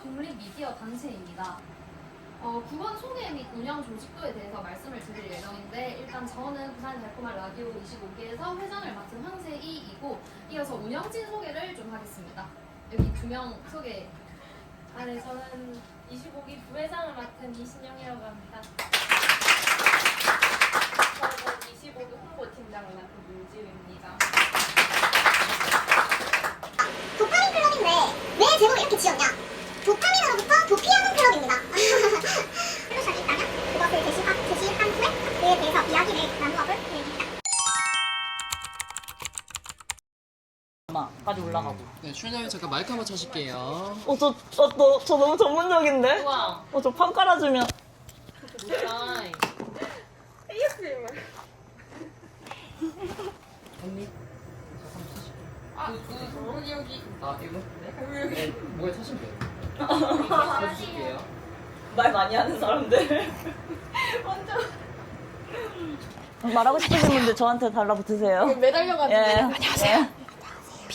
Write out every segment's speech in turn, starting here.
라디오는 부산 대표 독립 미디어 단체입니다. 어, 국원 소개 및 운영 조직도에 대해서 말씀을 드릴 예정인데 일단 저는 부산 달콤한 라디오 25기에서 회장을 맡은 황세이이고 이어서 운영진 소개를 좀 하겠습니다. 여기 두 명 소개. 아, 네, 저는 25기 부회장을 맡은 이신영이라고 합니다. 저는 25기 홍보팀장을 맡은 윤지우입니다. 도파민 클럽인데 왜 제목을 이렇게 지었냐? 출연자님 잠깐 마이크 한번 쳐실게요. 어, 저, 저, 너, 저 너무 전문적인데? 우와, 어, 저 판 깔아주면. 못다. 언니. 아, 여기 여기. 아, 이거? 네. 뭐에 쳐시면 돼요. 쳐주실게요. 말 많이 하는 사람들. 말하고 싶으신 분들 저한테 달라붙으세요. 매달려가지고. 예. 안녕하세요.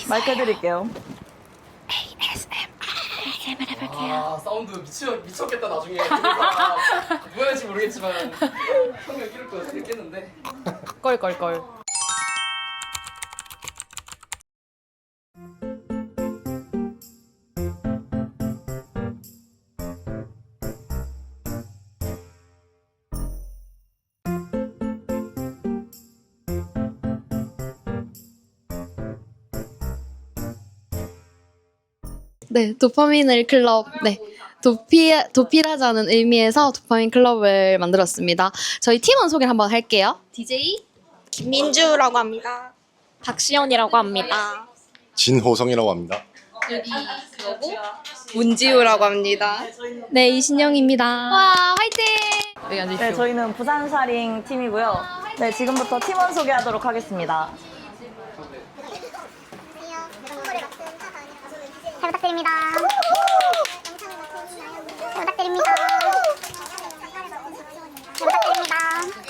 마이크 해드릴게요. 아, 사운드 미쳐 미쳤겠다 나중에. 아, 뭐야 할지 모르겠지만 성명 끼를 거 생겼는데. 껄껄껄. 네, 도파민을 클럽, 네. 도피, 도피라자는 의미에서 도파민 클럽을 만들었습니다. 저희 팀원 소개를 한번 할게요. DJ 김민주라고 합니다. 박시연이라고 합니다. 진호성이라고 합니다. 문지우라고 합니다. 네, 이신영입니다. 와, 화이팅! 여기 네, 앉으십시오. 저희는 부산사링 팀이고요. 네, 지금부터 팀원 소개하도록 하겠습니다. 안녕하세요. 선물을 맡은 하다은이라고 저는 DJ 잘 부탁드립니다. 잘 부탁드립니다. 잘 부탁드립니다.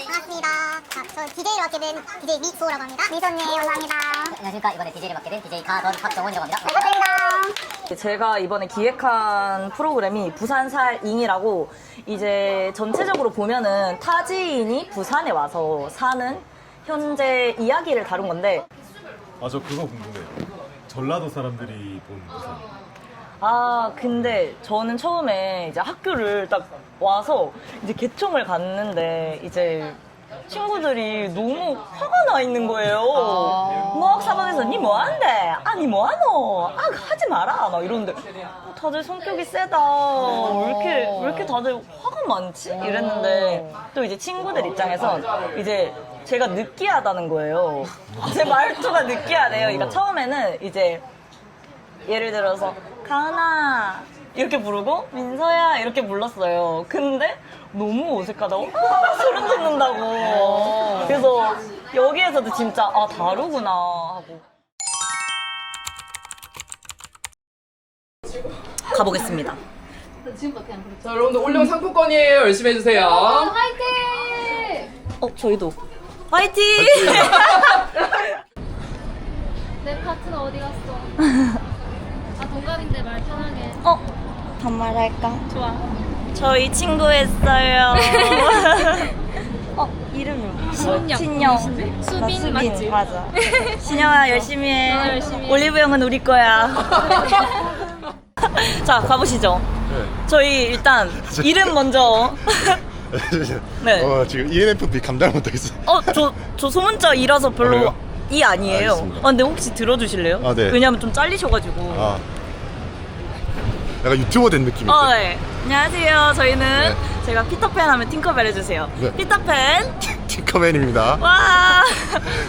반갑습니다. 자, 저 DJ를 맡게 된 DJ 미소라고 합니다. 미소님 감사합니다. 안녕하십니까 이번에 DJ를 맡게 된 DJ 가던 박정원이라고 합니다. 잘 부탁드립니다. 제가 이번에 기획한 프로그램이 부산살잉이라고 이제 전체적으로 보면은 타지인이 부산에 와서 사는 현재 이야기를 다룬 건데 아 저 그거 궁금해요. 전라도 사람들이 본 부산. 아 근데 저는 처음에 이제 학교를 딱 와서 이제 개총을 갔는데 이제 친구들이 너무 화가 나 있는 거예요. 뭐 사방에서 니 뭐한대? 아니 뭐하노? 아 하지 마라 막 이러는데 어, 다들 성격이 세다. 왜 이렇게 왜 이렇게 다들 화가 많지? 이랬는데 또 이제 친구들 입장에서 이제 제가 느끼하다는 거예요. 제 말투가 느끼하대요. 그러니까 처음에는 이제 예를 들어서 가은아 이렇게 부르고 민서야 이렇게 불렀어요. 근데 너무 어색하다고 아, 소름 돋는다고. 그래서 여기에서도 진짜 아 다르구나 하고 가보겠습니다. 자, 여러분들 올려온 상품권이에요. 열심히 해주세요. 화이팅! 어 저희도 파이팅! 내 파트너 어디 갔어? 아, 동갑인데 말 편하게. 어 반말할까? 좋아. 저희 친구 했어요. 어 이름이 신영. 신영. 수빈, 맞지? 맞아. 신영아 열심히 해. 열심히 해. 올리브영은 우리 거야. 자 가보시죠. 저희 일단 이름 먼저. 네. 어, 지금 ENFP 감당 못하겠어. 어저저 소문자 이라서 별로 그래요? 이 아니에요. 알겠습니다. 아, 근데 혹시 들어주실래요? 아, 네. 왜냐면 좀 잘리셔가지고. 아, 약간 유튜버 된 느낌인데. 어, 네. 안녕하세요. 저희는 네. 제가 피터팬 하면 팅커벨 해주세요. 네. 피터팬. 팅커맨입니다. 와.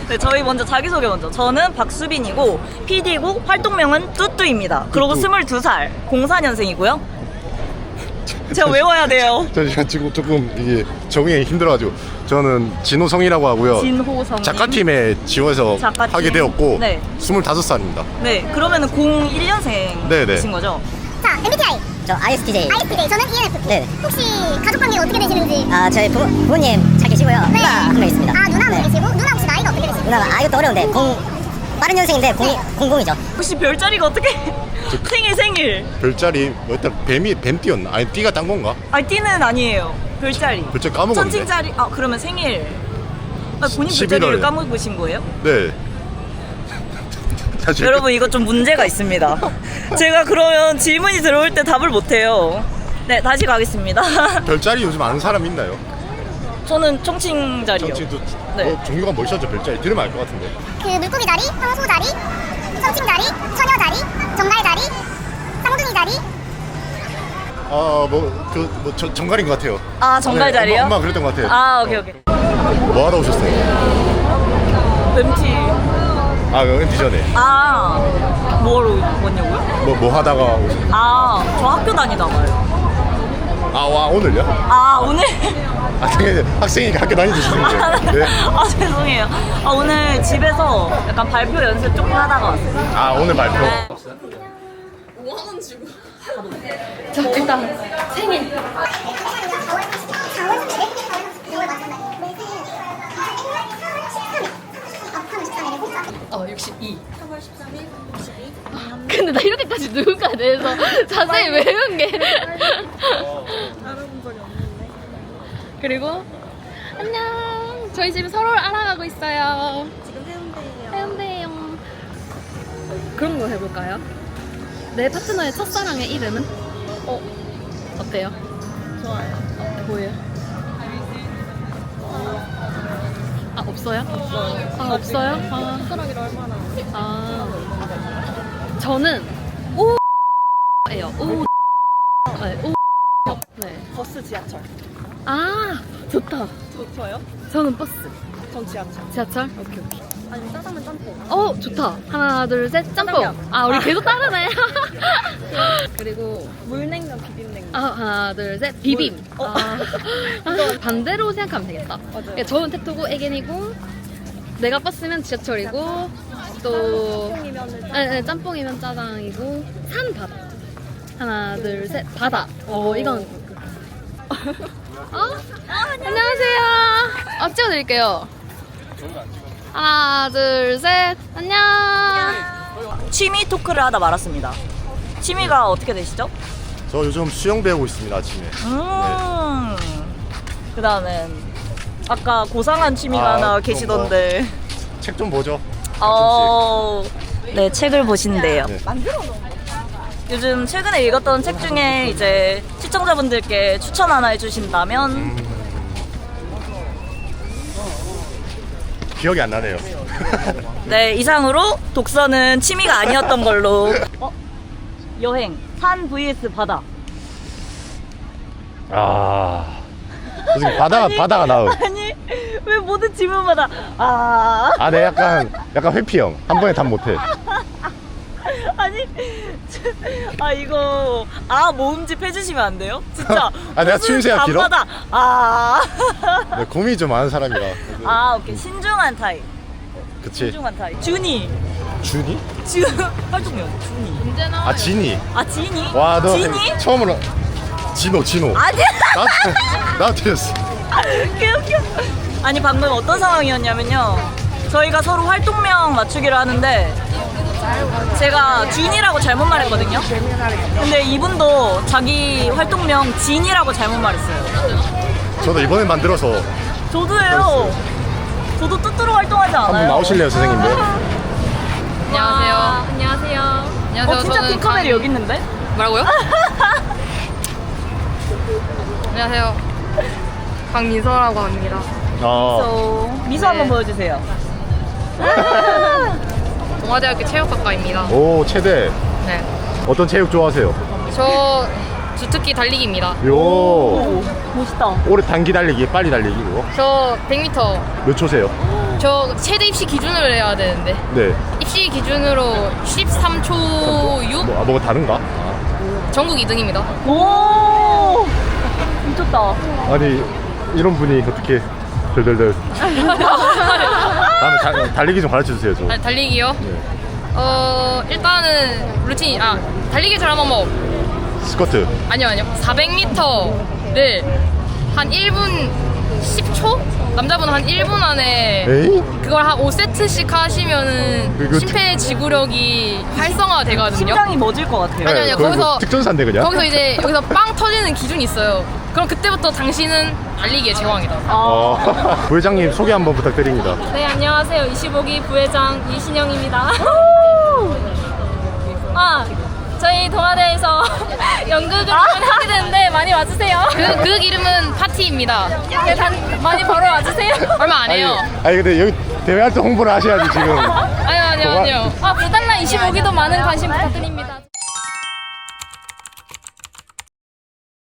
네, 저희 먼저 자기소개 먼저. 저는 박수빈이고, PD고, 활동명은 뚜뚜입니다. 그리고 뚜뚜. 22살, 04년생이고요. 제가 외워야 돼요. 저 지금 지금 조금 이게 적응이 힘들어가지고 저는 진호성이라고 하고요. 진호성. 작가팀에 지원해서 작가팀. 하게 되었고 네. 25살입니다. 네, 그러면은 01년생이신 네, 네. 거죠? 자, MBTI, 저 ISTJ. ISTJ, 저는 ENFP. 네. 혹시 가족 관계가 어떻게 되시는지? 아 저희 부, 부모님 잘 계시고요. 네. 누나 한 명 있습니다. 아, 누나 한분 네. 계시고, 누나 혹시 나이가 어떻게 되시는지? 누나가 아 이것도 어려운데 0 빠른 년생인데 공이 공공이죠. 혹시 별자리가 어떻게 생일 생일 별자리 뭐였다 뱀이 뱀 띠였나? 아니 띠가 딴 건가? 아니 띠는 아니에요 별자리 별자리 까먹었네. 천칭자리 아 그러면 생일 아, 본인 11월. 별자리를 까먹으신 거예요? 네. 사실 여러분 이거 좀 문제가 있습니다 제가 그러면 질문이 들어올 때 답을 못 해요 네 다시 가겠습니다 별자리 요즘 아는 사람 있나요? 저는 청칭 자리요 정치도 네. 뭐 종류가 멋있었죠 별자리 들으면 알 것 같은데. 그 물고기 자리, 황소 자리, 성칭 자리, 처녀 자리, 정갈 자리, 쌍둥이 자리. 아뭐그뭐 정갈인 것 같아요. 아 정갈 네, 자리요? 엄마, 엄마 그랬던 것 같아요. 아 오케이 오케이 뭐 하다 오셨어요? 뱀티 아 은디 전에 아 뭐로 왔냐고요? 뭐 뭐 하다가 오셨어요? 아저 학교 다니다가요 아 와 오늘요? 아 오늘 아 당연히 학생이니까 학교 다니시는 네. 아 죄송해요 아 오늘 집에서 약간 발표 연습 조금 하다가 왔어요 아 오늘 발표. 네. 자 일단 생일 4월 62 근데 나 이렇게까지 누군가에 대해서 자세히 외운 게. 그리고 안녕. 저희 지금 서로를 알아가고 있어요. 지금 해운대예요. 해운대예요. 그런 거 해볼까요? 내 파트너의 첫사랑의 이름은? 어 어때요? 좋아요. 뭐예요? 아 없어요? 없어요 아 없어요? 아. 할 만한 아. 저는 오예요. 오 네, 오 네. 버스 지하철. 아 좋다. 저요? 저는 버스. 전 지하철. 지하철? 오케이 오케이 아니 짜장면 짬뽕. 어 좋다. 하나 둘 셋 짬뽕. 짜장면. 아 우리 계속 따르네. 그리고 물냉면 비빔냉면. 아 하나 둘 셋 비빔. 어. 아, 반대로 생각하면 되겠다. 그러니까 저는 태토고 애견이고 내가 버스면 지하철이고 또 네, 네, 짬뽕이면 짜장이고 산 바다. 하나 둘 셋. 바다. 어 이건. 어? 안녕하세요. 아 찍어드릴게요 하나 둘 셋 안녕 취미 토크를 하다 말았습니다 취미가 어떻게 되시죠? 저 요즘 수영 배우고 있습니다 아침에. 음. 그 다음엔 아까 고상한 취미가 아, 하나 그런 계시던데. 책 좀 보죠. 어. 네, 책을 보신대요. 네. 요즘 최근에 읽었던 책 중에 이제 시청자분들께 추천 하나 해주신다면 기억이 안 나네요. 네 이상으로 독서는 취미가 아니었던 걸로. 어? 여행 산 vs 바다. 아. 솔직히 바다가 바다가 나음. 아니 왜 모든 질문마다 아 아, 네 약간 약간 회피형. 한 번에 답 못해. 아 이거 아 모음집 해주시면 안 돼요? 진짜 아, 내가 무슨 추임새가 길어? 아, 네, 고민이 좀 많은 사람이라. 아 오케이 신중한 타입 그치. 신중한 타입 준이 준이? 준 활동명 준이 문제 나와요 아 진이. 아 진이? 와, 너 진이? 처음으로 진호, 진호. 아니 나, 나 틀렸어. 개웃겨 아니 방금 어떤 상황이었냐면요 저희가 서로 활동명 맞추기를 하는데 제가 준이라고 잘못 말했거든요. 근데 이분도 자기 활동명 진이라고 잘못 말했어요. 저도 이번에 만들어서 저도예요. 저도 뚜뚜로 활동하지 않아요? 한번 나오실래요, 선생님들? 안녕하세요. 안녕하세요. 안녕하세요. 어 진짜 핑카멜이. 여기 있는데? 뭐라고요? 안녕하세요. 강민서라고 합니다. 어. 저 미소 한번 보여주세요 동아대학교 체육학과입니다 오, 최대. 네. 어떤 체육 좋아하세요? 저 주특기 달리기입니다 요. 오 멋있다 오래 단기 달리기, 빨리 달리기 그거. 저 100m 몇 초세요? 저 최대 입시 기준으로 해야 되는데 네. 입시 기준으로 13초 6 뭐, 아, 뭐가 다른가? 전국 2등입니다 오 미쳤다 아니 이런 분이 어떻게 덜덜덜. 다음에 다- 달리기 좀 가르쳐 주세요, 저. 아, 달리기요? 네. 어 일단은 루틴 아 달리기 잘하면 뭐 스쿼트. 아니요 아니요 400m를 한 1분 10초 남자분 한 1분 안에 에이? 그걸 한 5세트씩 하시면은 그거 심폐지구력이 활성화 되거든요. 심장이 멎을 것 같아요. 아니, 아니요. 거의 거기서- 뭐 특전사인데 그냥? 거기서 이제 여기서 빵 터지는 기준이 있어요. 그럼 그때부터 당신은 달리기의 제왕이다. 어, 부회장님 소개 한번 부탁드립니다. 네, 안녕하세요. 25기 부회장 이신영입니다. 아, 저희 동아대에서 연극을 하게 되는데 많이 와주세요. 그, 그 이름은 파티입니다. 네, 단, 많이 보러 와주세요. 얼마 안 해요. 아니 근데 여기 대회 활동 홍보를 하셔야지 지금. 아니요, 아니요, 아니요. 아, 부달라 25기도 많은 관심 부탁드립니다.